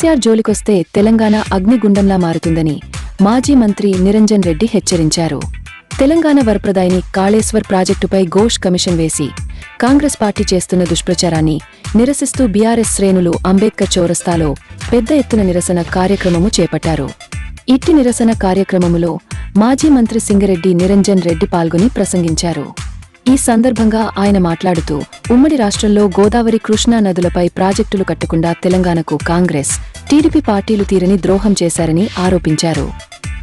కేసీఆర్ జోలికొస్తే తెలంగాణ అగ్నిగుండంలా మారుతుందని మాజీ మంత్రి నిరంజన్ రెడ్డి హెచ్చరించారు. తెలంగాణ వరప్రదాయిని కాళేశ్వర్ ప్రాజెక్టుపై ఘోష్ కమిషన్ వేసి కాంగ్రెస్ పార్టీ చేస్తున్న దుష్ప్రచారాన్ని నిరసిస్తూ బీఆర్ఎస్ శ్రేణులు అంబేద్కర్ చౌరస్తాలో పెద్ద ఎత్తున నిరసన కార్యక్రమము చేపట్టారు. ఇట్టి నిరసన కార్యక్రమములో మాజీ మంత్రి సింగరెడ్డి నిరంజన్ రెడ్డి పాల్గొని ప్రసంగించారు. ఈ సందర్భంగా ఆయన మాట్లాడుతూ ఉమ్మడి రాష్ట్రంలో గోదావరి కృష్ణా నదులపై ప్రాజెక్టులు కట్టకుండా తెలంగాణకు కాంగ్రెస్ టీడీపీ పార్టీలు తీరని ద్రోహం చేశారని ఆరోపించారు.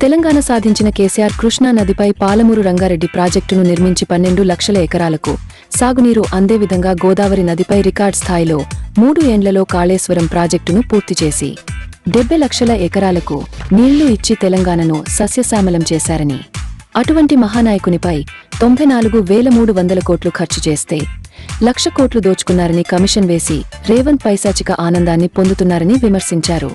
తెలంగాణ సాధించిన కేసీఆర్ కృష్ణా నదిపై పాలమూరు రంగారెడ్డి ప్రాజెక్టును నిర్మించి పన్నెండు లక్షల ఎకరాలకు సాగునీరు అందే విధంగా గోదావరి నదిపై రికార్డ్ స్థాయిలో మూడు ఏండ్లలో కాళేశ్వరం ప్రాజెక్టును పూర్తి చేసి డెబ్బై లక్షల ఎకరాలకు నీళ్ళు ఇచ్చి తెలంగాణను సస్యశ్యామలం చేశారని అటువంటి మహానాయకునిపై తొంభై నాలుగు వేల మూడు వందల కోట్లు ఖర్చు చేస్తే లక్ష కోట్లు దోచుకున్నారని కమిషన్ వేసి రేవంత్ పైశాచిక ఆనందాన్ని పొందుతున్నారని విమర్శించారు.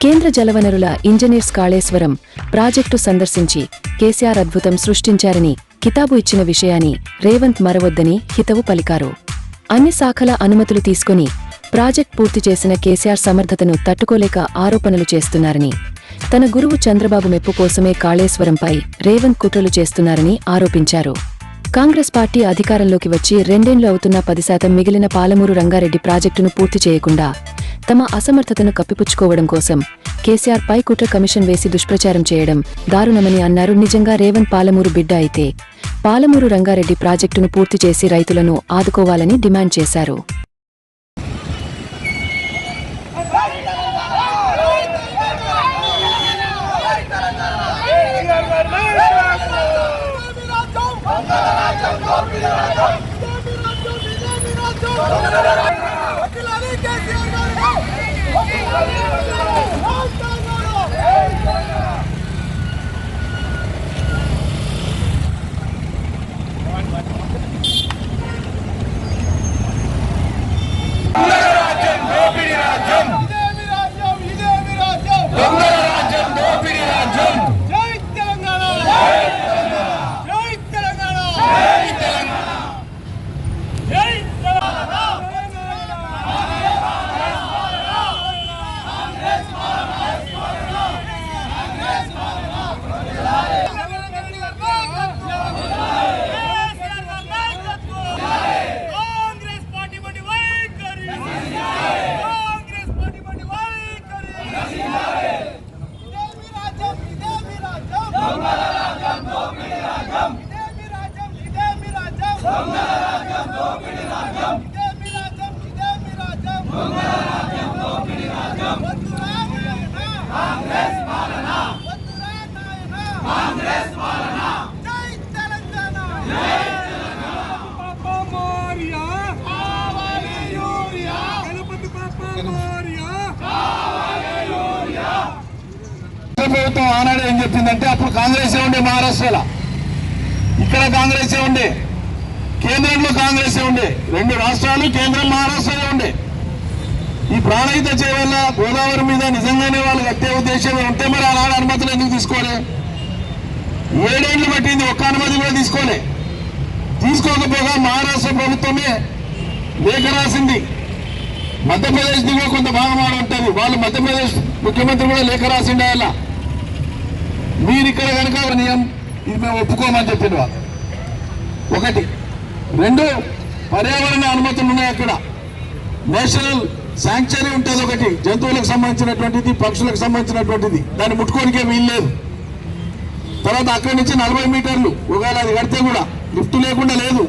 కేంద్ర జలవనరుల ఇంజనీర్స్ కాళేశ్వరం ప్రాజెక్టు సందర్శించి కేసీఆర్ అద్భుతం సృష్టించారని కితాబు ఇచ్చిన విషయాన్ని రేవంత్ మరవొద్దని హితవు పలికారు. అన్ని శాఖల అనుమతులు తీసుకుని ప్రాజెక్ట్ పూర్తి చేసిన కేసీఆర్ సమర్థతను తట్టుకోలేక ఆరోపణలు చేస్తున్నారని తన గురువు చంద్రబాబు మెప్పు కోసమే కాళేశ్వరంపై రేవంత్ కుట్రలు చేస్తున్నారని ఆరోపించారు. కాంగ్రెస్ పార్టీ అధికారంలోకి వచ్చి రెండేండ్లు అవుతున్న పది శాతం మిగిలిన పాలమూరు రంగారెడ్డి ప్రాజెక్టును పూర్తి చేయకుండా తమ అసమర్థతను కప్పిపుచ్చుకోవడం కోసం కేసీఆర్ పై కుట్ర కమిషన్ వేసి దుష్ప్రచారం చేయడం దారుణమని అన్నారు నిజంగా రేవంత్ పాలమూరు బిడ్డ అయితే. పాలమూరు రంగారెడ్డి ప్రాజెక్టును పూర్తి చేసి రైతులను ఆదుకోవాలని డిమాండ్ చేశారు. 何? ప్రభుత్వం ఆనాడు ఏం చెప్పిందంటే అప్పుడు కాంగ్రెస్ ఉండే మహారాష్ట్రలో. ఇక్కడ కాంగ్రెస్ ఉండే. కేంద్రంలో కాంగ్రెస్ ఉండే. రెండు రాష్ట్రాలు కేంద్రం మహారాష్ట్రలో ఉండే. ఈ ప్రాణహిత చేయవల్ల గోదావరి మీద నిజంగానే వాళ్ళు కట్టే ఉద్దేశం ఉంటే మరి ఆనాడు అనుమతులు ఎందుకు తీసుకోలే? ఏడేళ్ళు పట్టింది ఒక్క అనుమతి కూడా తీసుకోలే. తీసుకోకపోగా మహారాష్ట్ర ప్రభుత్వమే లేఖ రాసింది. మధ్యప్రదేశ్ దిగువ కొంత భాగం ఆడ ఉంటుంది. వాళ్ళు మధ్యప్రదేశ్ ముఖ్యమంత్రి కూడా లేఖ రాసిండే అలా. మీరు ఇక్కడ కనుక నియం ఇది మేము ఒప్పుకోమని చెప్పింది వాళ్ళు. ఒకటి. రెండు పర్యావరణ అనుమతులు ఉన్నాయి అక్కడ. నేషనల్ శాంక్చరీ ఉంటుంది ఒకటి. జంతువులకు సంబంధించినటువంటిది పక్షులకు సంబంధించినటువంటిది. దాన్ని ముట్టుకోనికే వీల్లేదు. తర్వాత అక్కడి నుంచి నలభై మీటర్లు. ఒకవేళ అది కడితే కూడా లిఫ్ట్ లేకుండా లేదు.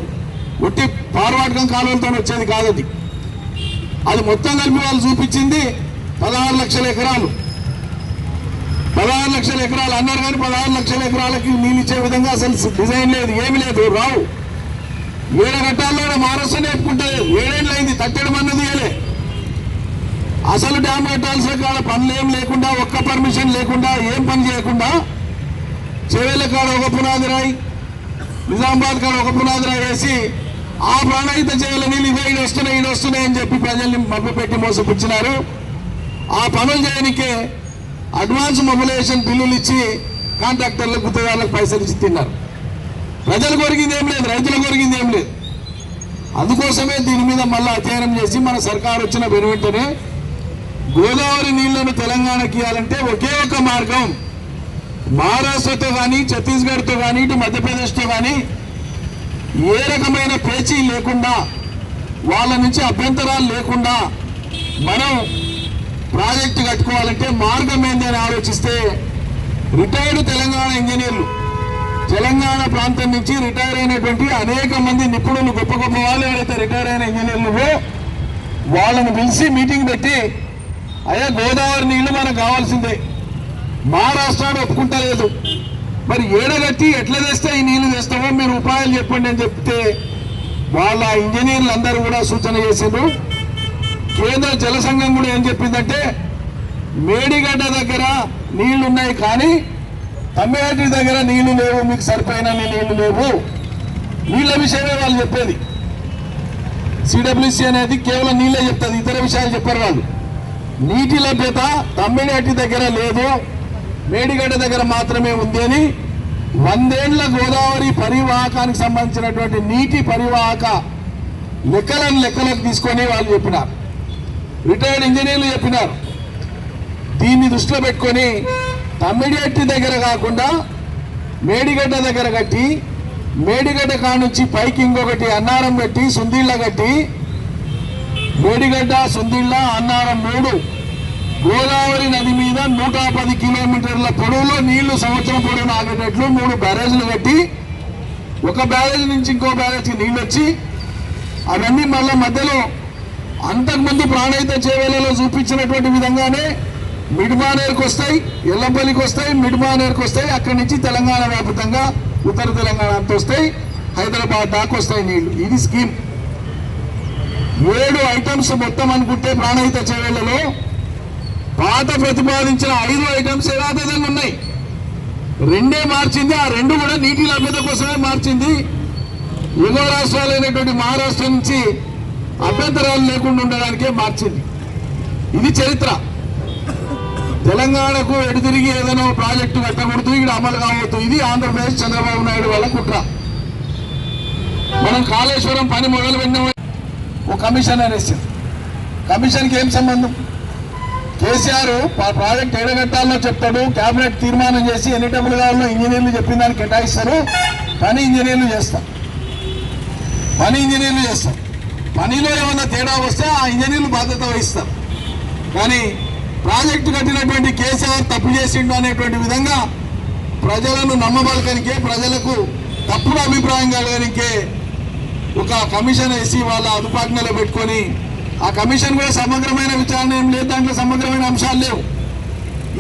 ఒట్టి పార్వాటకం కాలువలతో వచ్చేది కాదు అది. అది మొత్తం కలిపి వాళ్ళు చూపించింది పదహారు లక్షల ఎకరాలు. పదహారు లక్షల ఎకరాలు అన్నారు కానీ పదహారు లక్షల ఎకరాలకి నీళ్ళు ఇచ్చే విధంగా అసలు డిజైన్ లేదు ఏమి లేదు రావు. ఏడ కట్టాల్లో మహారాష్ట్ర నేర్పుకుంటే ఏడేళ్ళు అయింది అన్నది ఏలే అసలు డ్యామ్ కట్టాల్సిన కాడ పనులు ఏం లేకుండా ఒక్క పర్మిషన్ లేకుండా ఏం పని చేయకుండా చెవేళ్ళ కాడ ఒక పునాది రాయి నిజామాబాద్ కాడ ఒక పునాది రాయి వేసి ఆ ప్రాణహిత చేయాల నీళ్ళు ఇవే వస్తున్నాయి ఈడు వస్తున్నాయి అని చెప్పి ప్రజల్ని మభ్యపెట్టి మోసపుచ్చినారు ఆ పనులు చేయనికే అడ్వాన్స్ మొబిలైజేషన్ బిల్లులు ఇచ్చి కాంట్రాక్టర్లకు గుత్తదారులకు పైసలు ఇచ్చి తిన్నారు. ప్రజలు కొరిగింది ఏం లేదు రైతులు కొరిగింది ఏం లేదు. అందుకోసమే దీని మీద మళ్ళీ అధ్యయనం చేసి మన సర్కారు వచ్చిన వెనువెంటనే గోదావరి నీళ్ళను తెలంగాణకి ఇవ్వాలంటే ఒకే ఒక మార్గం. మహారాష్ట్రతో కానీ ఛత్తీస్గఢ్తో కానీ ఇటు మధ్యప్రదేశ్తో కానీ ఏ రకమైన పేచీ లేకుండా వాళ్ళ నుంచి అభ్యంతరాలు లేకుండా మనం ప్రాజెక్టు కట్టుకోవాలంటే మార్గం ఏందని ఆలోచిస్తే రిటైర్డ్ తెలంగాణ ఇంజనీర్లు తెలంగాణ ప్రాంతం నుంచి రిటైర్ అయినటువంటి అనేక మంది నిపుణులు గొప్ప గొప్ప వాళ్ళు ఎవరైతే రిటైర్ అయిన ఇంజనీర్లు వాళ్ళని పిలిచి మీటింగ్ పెట్టి అయ్యా గోదావరి నీళ్ళు మనకు కావాల్సిందే. మా రాష్ట్రాన్ని ఒప్పుకుంటలేదు. మరి ఏడగట్టి ఎట్లా తెస్తే ఈ నీళ్ళు తెస్తామో మీరు ఉపాయాలు చెప్పండి అని చెప్తే వాళ్ళ ఇంజనీర్లు అందరూ కూడా సూచన చేసిండ్రు. కేంద్ర జల సంఘం కూడా ఏం చెప్పిందంటే మేడిగడ్డ దగ్గర నీళ్ళున్నాయి కానీ తమ్మిగడ్డి దగ్గర నీళ్ళు లేవు మీకు సరిపోయిన నీళ్ళు లేవు. నీళ్ళ విషయమే వాళ్ళు చెప్పేది. సిడబ్ల్యూసి అనేది కేవలం నీళ్ళే చెప్తుంది ఇతర విషయాలు చెప్పారు వాళ్ళు. నీటి లభ్యత తమ్మినేటి దగ్గర లేదు. మేడిగడ్డ దగ్గర మాత్రమే ఉంది అని వందేళ్ళ గోదావరి పరివాహకానికి సంబంధించినటువంటి నీటి పరివాహక లెక్కలను లెక్కలకు తీసుకొని వాళ్ళు చెప్పినారు. రిటైర్డ్ ఇంజనీర్లు చెప్పినారు. దీన్ని దృష్టిలో పెట్టుకొని తమ్మిడిగట్టి దగ్గర కాకుండా మేడిగడ్డ దగ్గర కట్టి మేడిగడ్డ కానుంచి పైకి ఇంకొకటి అన్నారం కట్టి సుందిళ్ళ కట్టి మేడిగడ్డ సుందిళ్ళ అన్నారం మూడు గోదావరి నది మీద నూట పది కిలోమీటర్ల పొడవులో నీళ్ళు సంవత్సరం పొడవున ఆగేటట్లు మూడు బ్యారేజ్లు కట్టి ఒక బ్యారేజ్ నుంచి ఇంకో బ్యారేజ్కి నీళ్ళు వచ్చి అవన్నీ మళ్ళీ మధ్యలో అంతకుముందు ప్రాణహిత చేవేలలో చూపించినటువంటి విధంగానే మిడ్మానేర్కి వస్తాయి ఎల్లంపల్లికి వస్తాయి మిడ్మానేర్కి వస్తాయి అక్కడి నుంచి తెలంగాణ వ్యాప్తంగా ఉత్తర తెలంగాణ అంత వస్తాయి హైదరాబాద్ దాకా వస్తాయి నీళ్ళు. ఇది స్కీమ్. ఏడు ఐటమ్స్ మొత్తం అనుకుంటే ప్రాణహిత చేవేళ్ళలో పాత ప్రతిపాదించిన ఐదు ఐటమ్స్ యథాతథంగా ఉన్నాయి రెండే మార్చింది ఆ రెండు కూడా నీటి లభ్యత కోసమే మార్చింది. ఎగువ రాష్ట్రాలైనటువంటి మహారాష్ట్ర నుంచి అభ్యంతరాలు లేకుండా ఉండడానికే మార్చింది. ఇది చరిత్ర. తెలంగాణకు ఎడుతిరిగి ఏదైనా ప్రాజెక్టు కట్టకూడదు ఇక్కడ అమలు కావద్దు. ఇది ఆంధ్రప్రదేశ్ చంద్రబాబు నాయుడు వల్ల కుట్ర. మనం కాళేశ్వరం పని మొదలు పెట్టిన ఓ కమిషన్ అనేసింది కమిషన్కి ఏం సంబంధం? కేసీఆర్ పా- ప్రాజెక్ట్ ఏడగట్టాలో చెప్తాడు. కేబినెట్ తీర్మానం చేసి ఎన్ని డబ్బులు కావాలో ఇంజనీర్లు చెప్పిన దానికి కేటాయిస్తారు. పని ఇంజనీర్లు చేస్తారు. పని ఇంజనీర్లు చేస్తారు. పనిలో ఏమన్నా తేడా వస్తే ఆ ఇంజనీర్లు బాధ్యత వహిస్తారు. కానీ ప్రాజెక్టు కట్టినటువంటి కేసీఆర్ తప్పు చేసిండు అనేటువంటి విధంగా ప్రజలను నమ్మబలకనికే ప్రజలకు తప్పుడు అభిప్రాయం కలగనికే ఒక కమిషన్ వేసి వాళ్ళ అదుపాజ్ఞలో పెట్టుకొని ఆ కమిషన్ కూడా సమగ్రమైన విచారణ ఏం లేదు దాంట్లో సమగ్రమైన అంశాలు లేవు.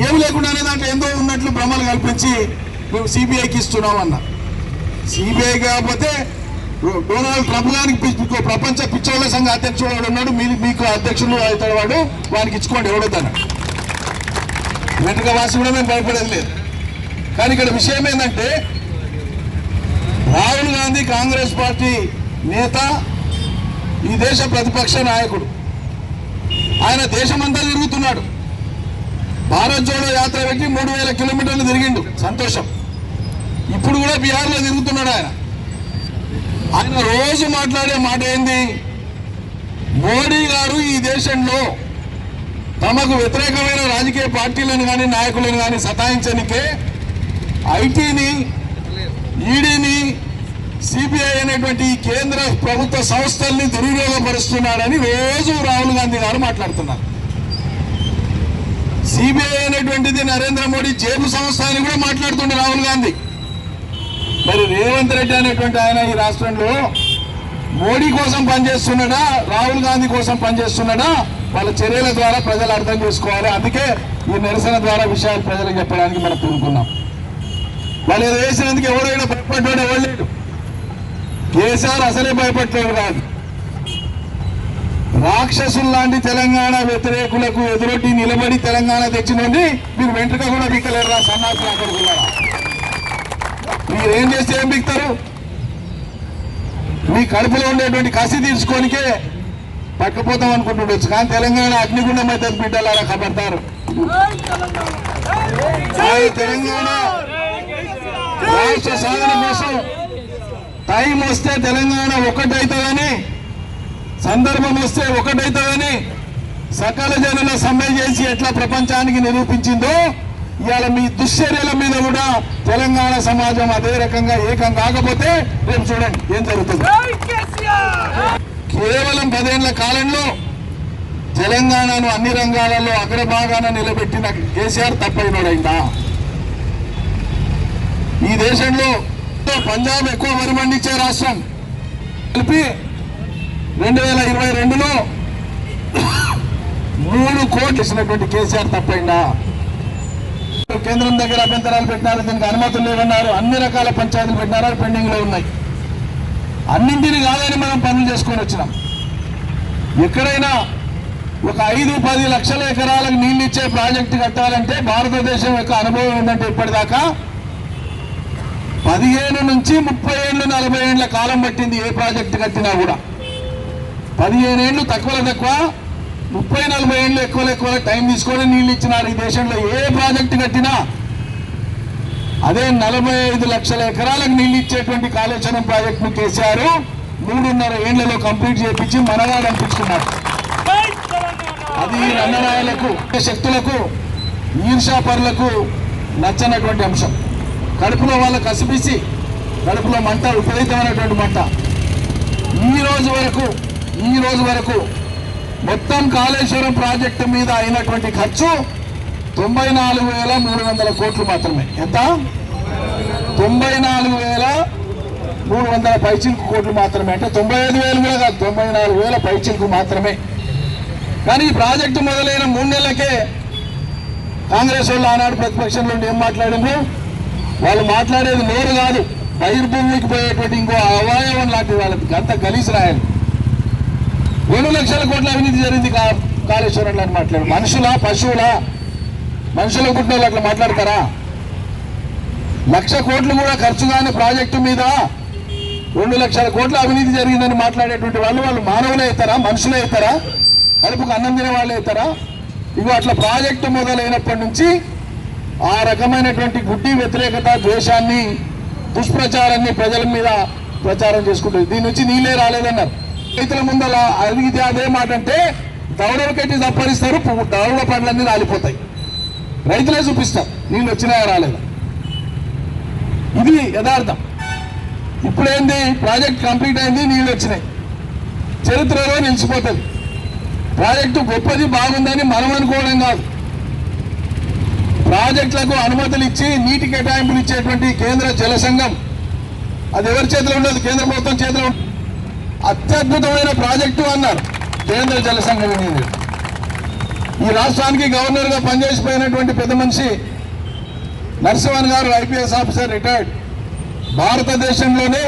ఏం లేకుండానే దాంట్లో ఎంతో ఉన్నట్లు భ్రమలు కల్పించి మేము సిబిఐకి ఇస్తున్నాం అన్న. సిబిఐ కాకపోతే డొనాల్డ్ ట్రంప్ గారికి ప్రపంచ పిచ్చోళ్ళ సంఘ అధ్యక్షుడు వాడు ఉన్నాడు మీ మీకు అధ్యక్షులు అవుతాడు వాడు వానికి ఇచ్చుకోండి ఎవడొద్దన్న వెంటక వాసి కూడా మేము భయపడేది లేదు. కానీ ఇక్కడ విషయం ఏంటంటే రాహుల్ గాంధీ కాంగ్రెస్ పార్టీ నేత ఈ దేశ ప్రతిపక్ష నాయకుడు. ఆయన దేశమంతా తిరుగుతున్నాడు. భారత్ జోడో యాత్ర పెట్టి మూడు వేల కిలోమీటర్లు తిరిగిండు. సంతోషం. ఇప్పుడు కూడా బీహార్లో తిరుగుతున్నాడు ఆయన. ఆయన రోజు మాట్లాడే మాట ఏంది? మోడీ గారు ఈ దేశంలో తమకు వ్యతిరేకమైన రాజకీయ పార్టీలను కానీ నాయకులను కానీ సతాయించనికే ఐటీని ఈడీని సిబిఐ అనేటువంటి కేంద్ర ప్రభుత్వ సంస్థల్ని దుర్వినియోగపరుస్తున్నాడని రోజు రాహుల్ గాంధీ గారు మాట్లాడుతున్నారు. సిబిఐ అనేటువంటిది నరేంద్ర మోడీ జేబు సంస్థ అని కూడా మాట్లాడుతుండే రాహుల్ గాంధీ. మరి రేవంత్ రెడ్డి అనేటువంటి ఆయన ఈ రాష్ట్రంలో మోడీ కోసం పనిచేస్తున్నాడా రాహుల్ గాంధీ కోసం పనిచేస్తున్నాడా వాళ్ళ చర్యల ద్వారా ప్రజలు అర్థం చేసుకోవాలి. అందుకే ఈ నిరసన ద్వారా విషయాలు ప్రజలకు చెప్పడానికి మనం పూనుకున్నాం వాళ్ళు ఏదో వేసినందుకు ఎవరైనా భయపడ్డాడు ఎవరు లేడు. కేసీఆర్ అసలే భయపడ్డాడు కాదు. రాక్షసులు లాంటి తెలంగాణ వ్యతిరేకులకు ఎదురొడ్డి నిలబడి తెలంగాణ తెచ్చినోండి మీరు వెంట్రుక కూడా బిక్కలేరు సన్నాసులు అక్కడుకున్నారా మీరు ఏం చేస్తే ఏం బిక్తారు మీ కడుపులో ఉండేటువంటి కసి తీర్చుకోనికే పట్టుకుపోతాం అనుకుంటుండొచ్చు. కానీ తెలంగాణ అగ్నిగుండం అయితే బిడ్డలారా ఆ తెలంగాణ! రాష్ట్ర సాధన కోసం టైం వస్తే తెలంగాణ ఒకటైతుందని సందర్భం వస్తే ఒకటైతుందని సకల జనుల సమ్మె చేసి ఎట్లా ప్రపంచానికి నిరూపించిందో ఇవాళ మీ దుశ్చర్యల మీద కూడా తెలంగాణ సమాజం అదే రకంగా ఏకం కాకపోతే రేపు చూడండి ఏం జరుగుతుంది. కేవలం పదేళ్ళ కాలంలో తెలంగాణను అన్ని రంగాలలో అగ్రభాగాన నిలబెట్టిన కేసీఆర్ తప్పైనడైందా? ఈ దేశంలో పంజాబ్ ఎక్కువ వరి పండించే రాష్ట్రం. కలిపి రెండు వేల ఇరవై రెండులో మూడు కోట్లు ఇచ్చినటువంటి కేసీఆర్ తప్పైందా? కేంద్రం దగ్గర అభ్యంతరాలు పెట్టినారు దీనికి అనుమతులు లేవన్నారు అన్ని రకాల పంచాయతీలు పెట్టినారు పెండింగ్లో పెండింగ్లో ఉన్నాయి. అన్నింటిని కాదని మనం పనులు చేసుకొని వచ్చినాం. ఎక్కడైనా ఒక ఐదు పది లక్షల ఎకరాలకు నీళ్ళు ఇచ్చే ప్రాజెక్టు కట్టాలంటే భారతదేశం యొక్క అనుభవం ఏంటంటే ఇప్పటిదాకా పదిహేను నుంచి ముప్పై ఏళ్ళు నలభై ఏళ్ళ కాలం పట్టింది ఏ ప్రాజెక్టు కట్టినా కూడా. పదిహేను ఏళ్ళు తక్కువ తక్కువ ముప్పై నలభై ఏళ్ళు ఎక్కువ ఎక్కువ? టైం తీసుకొని నీళ్ళు ఇచ్చినారు ఈ దేశంలో. ఏ ప్రాజెక్టు కట్టినా అదే నలభై ఐదు లక్షల ఎకరాలకు నీళ్ళు ఇచ్చేటువంటి కాళేశ్వరం ప్రాజెక్టును కేసీఆర్ మూడున్నర ఏళ్ళలో కంప్లీట్ చేపించి మనగాడు అనిపించుకున్నారు అది రంగనాయలకు శక్తులకు ఈర్షాపరులకు నచ్చనటువంటి అంశం. కడుపులో వాళ్ళ కసిపిసి కడుపులో మంట విపరీతమైనటువంటి మంట. ఈ రోజు వరకు ఈ రోజు వరకు మొత్తం కాళేశ్వరం ప్రాజెక్టు మీద అయినటువంటి ఖర్చు తొంభై నాలుగు వేల మూడు వందల కోట్లు మాత్రమే. ఎంత? తొంభై నాలుగు వేల మూడు వందల పైచిలకు కోట్లు మాత్రమే. అంటే తొంభై ఐదు వేలు కూడా కాదు తొంభై నాలుగు వేల పైచిలకు మాత్రమే. కానీ ఈ ప్రాజెక్టు మొదలైన మూడు నెలలకే కాంగ్రెస్ వాళ్ళు ఆనాడు ప్రతిపక్షంలో ఏం మాట్లాడిండ్రు? వాళ్ళు మాట్లాడేది నోరు కాదు. బహిర్భూమికి పోయేటువంటి ఇంకో అవయవం లాంటి వాళ్ళకి అంత గలీసు రాయాలి. రెండు లక్షల కోట్ల అవినీతి జరిగింది కా కాళేశ్వరంలో అని మాట్లాడు. మనుషులా పశువులా? మనుషుల పుట్టిన అట్లా మాట్లాడతారా? లక్ష కోట్లు కూడా ఖర్చు కాని ప్రాజెక్టు మీద రెండు లక్షల కోట్ల అవినీతి జరిగిందని మాట్లాడేటువంటి వాళ్ళు వాళ్ళు మానవులే అవుతారా? మనుషులే అవుతారా? కలుపుకు అన్నం తినే వాళ్ళే అవుతారా? ఇగో అట్లా ప్రాజెక్టు మొదలైనప్పటి నుంచి ఆ రకమైనటువంటి గుడ్డి వ్యతిరేకత ద్వేషాన్ని దుష్ప్రచారాన్ని ప్రజల మీద ప్రచారం చేసుకుంటుంది. దీని నుంచి నీళ్ళే రాలేదన్నారు. రైతుల ముందల అడిగితే అదే మాట అంటే దౌడలు కట్టి తప్పరిస్తారు దౌడ పండ్లన్నీ రాలిపోతాయి. రైతులే చూపిస్తారు నీళ్ళు వచ్చినాయా రాలేదా? ఇది యథార్థం. ఇప్పుడేంది? ప్రాజెక్ట్ కంప్లీట్ అయింది నీళ్ళు వచ్చినాయి. చరిత్రలో నిలిచిపోతుంది. ప్రాజెక్టు గొప్పది బాగుందని మనం అనుకోవడం కాదు. ప్రాజెక్టులకు అనుమతులు ఇచ్చి నీటి కేటాయింపులు ఇచ్చేటువంటి కేంద్ర జల సంఘం. అది ఎవరి చేతిలో ఉండదు? కేంద్ర ప్రభుత్వం చేతిలో అత్యద్భుతమైన ప్రాజెక్టు అన్నారు కేంద్ర జల సంఘం ఇంజనీర్ ఈ రాష్ట్రానికి గవర్నర్గా పనిచేసిపోయినటువంటి పెద్ద మనిషి నరసింహన్ గారు ఐపీఎస్ ఆఫీసర్ రిటైర్డ్. భారతదేశంలోనే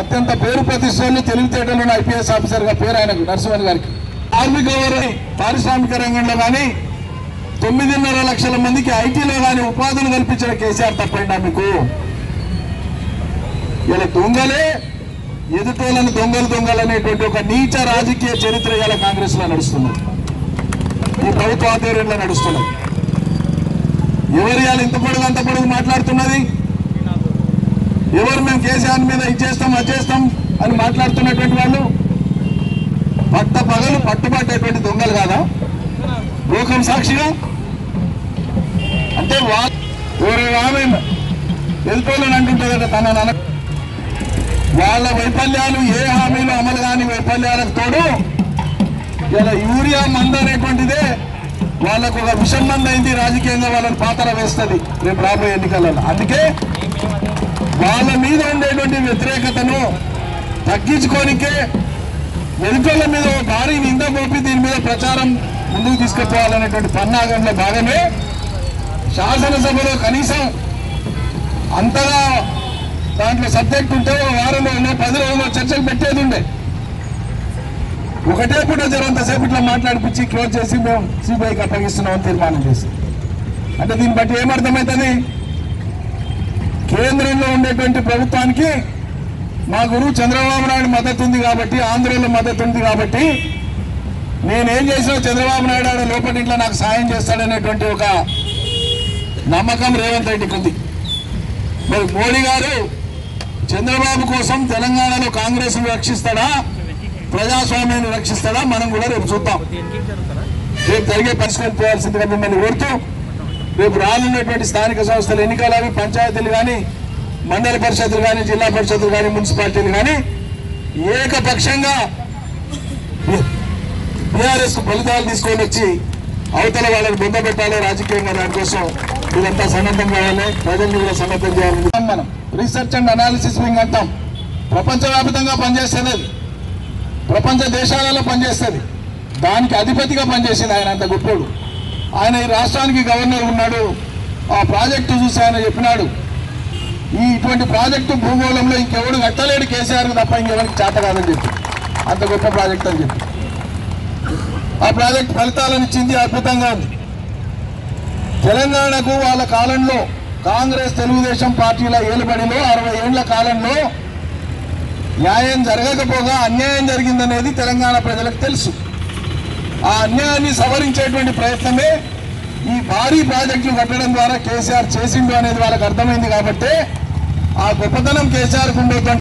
అత్యంత పేరు ప్రతిష్టలు తెలివితేటలు ఐపీఎస్ ఆఫీసర్గా పేరు ఆయనకు నరసింహన్ గారికి. కార్మిక వర్గం పారిశ్రామిక రంగంలో కానీ తొమ్మిదిన్నర లక్షల మందికి ఐటీలో కానీ ఉపాధులు కల్పించిన కేసీఆర్ తప్పైనా మీకు? ఇలా దొంగలే ఎదుటోళ్ళని దొంగలు దొంగలు అనేటువంటి ఒక నీచ రాజకీయ చరిత్ర ఇలా కాంగ్రెస్లో నడుస్తున్నది. ఈ ప్రభుత్వ ఆధ్వర్యంలో నడుస్తున్నది. ఎవరు ఇలా ఇంత పొడుగు అంత పొడుగు మాట్లాడుతున్నది? ఎవరు మేము కేసీఆర్ మీద ఇచ్చేస్తాం అచ్చేస్తాం అది చేస్తాం అని మాట్లాడుతున్నటువంటి వాళ్ళు? పట్ట పగలు పట్టుబట్టేటువంటి దొంగలు కాదా? లోకం సాక్షిగా? అంటే వా- ఎవరు ఆమె ఎదుటోళ్ళని అంటుంటుందట తన నన్న. వాళ్ళ వైఫల్యాలు ఏ హామీలు అమలు కాని వైఫల్యాలకు తోడు ఇలా యూరియా మంద అనేటువంటిదే వాళ్ళకు ఒక విషం మంది అయింది. రాజకీయంగా వాళ్ళని పాతర వేస్తుంది రేపు రాబోయే ఎన్నికలలో. అందుకే వాళ్ళ మీద ఉండేటువంటి వ్యతిరేకతను తగ్గించుకోనికే వెనుకల మీద ఒక భారీ నింద మోపి దీని మీద ప్రచారం ముందుకు తీసుకుపోవాలనేటువంటి పన్నాగంలో భాగమే శాసనసభలో కనీసం అంతగా దాంట్లో సబ్జెక్ట్ ఉంటే ఓ వారం రోజులు పది రోజుల్లో చర్చలు పెట్టేది ఉండే. ఒకటే పూట జరంతసేపు ఇట్లా మాట్లాడిపించి క్లోజ్ చేసి మేము సిబిఐకి అప్పగిస్తున్నామని తీర్మానం చేసి. అంటే దీన్ని బట్టి ఏమర్థమవుతుంది కేంద్రంలో ఉండేటువంటి ప్రభుత్వానికి మా గురువు చంద్రబాబు నాయుడు మద్దతు ఉంది కాబట్టి ఆంధ్రలో మద్దతు ఉంది కాబట్టి నేనేం చేసినా చంద్రబాబు నాయుడు ఆడ లోపల ఇంట్లో నాకు సాయం చేస్తాడనేటువంటి ఒక నమ్మకం రేవంత్ రెడ్డికి ఉంది మరి మోడీ గారు చంద్రబాబు కోసం తెలంగాణలో కాంగ్రెస్ రక్షిస్తాడా ప్రజాస్వామ్యాన్ని రక్షిస్తాడా మనం కూడా రేపు చూద్దాం రేపు జరిగే పరిష్కారం పోవాల్సిందిగా మిమ్మల్ని కోరుతూ రేపు రానున్నటువంటి స్థానిక సంస్థల ఎన్నికలు అవి పంచాయతీలు కానీ మండల పరిషత్తులు కానీ జిల్లా పరిషత్తులు కానీ మున్సిపాలిటీలు కానీ ఏకపక్షంగా బీఆర్ఎస్ ఫలితాలు తీసుకొని వచ్చి అవతల వాళ్ళని బొందబెట్టాలి రాజకీయంగా దానికోసం ఇదంతా సన్నద్ధం కావాలి? ప్రజల్ని కూడా సన్నద్ధం చేయాలి. మనం రీసెర్చ్ అండ్ అనాలిసిస్ వింగ్ అంటాం. ప్రపంచవ్యాప్తంగా పనిచేస్తుంది. అది ప్రపంచ దేశాలలో పనిచేస్తుంది. దానికి అధిపతిగా పనిచేసింది ఆయన అంత గొప్పోడు. ఆయన ఈ రాష్ట్రానికి గవర్నర్ ఉన్నాడు. ఆ ప్రాజెక్టు చూసి ఆయన చెప్పినాడు. ఈ ఇటువంటి ప్రాజెక్టు భూగోళంలో ఇంకెవడు కట్టలేడు కేసీఆర్ తప్ప ఇంకెవరికి చేత కాదని చెప్పి. అంత గొప్ప ప్రాజెక్ట్ అని చెప్పి. ఆ ప్రాజెక్ట్ ఫలితాలను ఇచ్చింది అద్భుతంగా ఉంది. తెలంగాణకు వాళ్ళ కాలంలో కాంగ్రెస్ తెలుగుదేశం పార్టీల ఏలుబడిలో అరవై ఏళ్ళ కాలంలో న్యాయం జరగకపోగా అన్యాయం జరిగిందనేది తెలంగాణ ప్రజలకు తెలుసు. ఆ అన్యాయాన్ని సవరించేటువంటి ప్రయత్నమే ఈ భారీ ప్రాజెక్టులు కట్టడం ద్వారా కేసీఆర్ చేసిండు అనేది వాళ్ళకు అర్థమైంది కాబట్టి ఆ గొప్పతనం కేసీఆర్కు ఉండేటువంటి